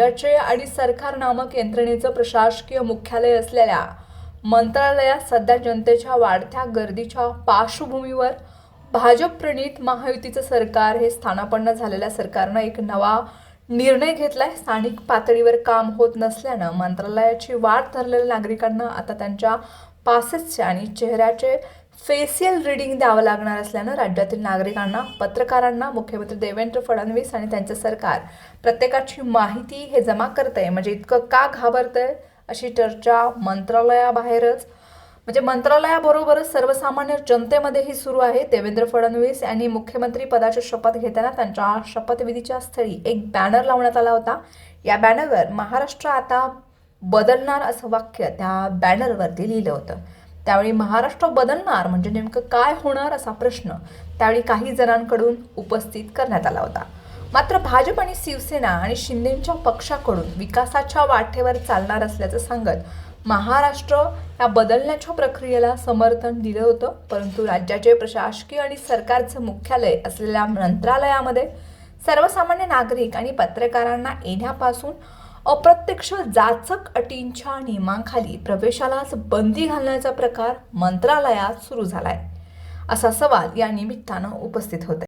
राज्याचे आणि सरकार नामक यंत्रणेचं प्रशासकीय मुख्यालय असलेल्या मंत्रालयात सध्या जनतेच्या वाढत्या गर्दीच्या पार्श्वभूमीवर भाजप प्रणित महायुतीचं सरकार हे स्थानापन्न झालेल्या सरकारनं एक नवा निर्णय घेतलाय. स्थानिक पातळीवर काम होत नसल्यानं मंत्रालयाची वाट धरलेल्या नागरिकांना आता त्यांच्या पासेसचे आणि चेहऱ्याचे फेसियल रिडिंग द्यावं लागणार असल्यानं राज्यातील नागरिकांना पत्रकारांना मुख्यमंत्री देवेंद्र फडणवीस आणि त्यांचं सरकार प्रत्येकाची माहिती हे जमा करतंय. म्हणजे इतकं का घाबरतंय अशी चर्चा मंत्रालयाबाहेरच. म्हणजे मंत्रालयाबरोबरच सर्वसामान्य जनतेमध्येही सुरू आहे. देवेंद्र फडणवीस यांनी मुख्यमंत्री पदाची शपथ घेताना त्यांच्या शपथविधीच्या स्थळी एक बॅनर लावण्यात आला होता. या बॅनरवर महाराष्ट्र आता बदलणार असं वाक्य त्या बॅनरवरती लिहिलं होतं. त्यावेळी महाराष्ट्र बदलणार म्हणजे नेमकं काय होणार असा प्रश्न त्यावेळी काही जणांकडून उपस्थित करण्यात आला होता. मात्र भाजप आणि शिवसेना आणि शिंदेच्या पक्षाकडून विकासाच्या वाटेवर चालणार असल्याचं सांगत महाराष्ट्र या बदलण्याच्या प्रक्रियेला समर्थन दिलं होतं. परंतु राज्याचे प्रशासकीय आणि सरकारचं मुख्यालय असलेल्या मंत्रालयामध्ये सर्वसामान्य नागरिक आणि पत्रकारांना येण्यापासून अप्रत्यक्ष जाचक अटींच्या नियमांखाली प्रवेशालाच बंदी घालण्याचा प्रकार मंत्रालयात सुरू झालाय. असा सवाल या निमित्तानं उपस्थित होते.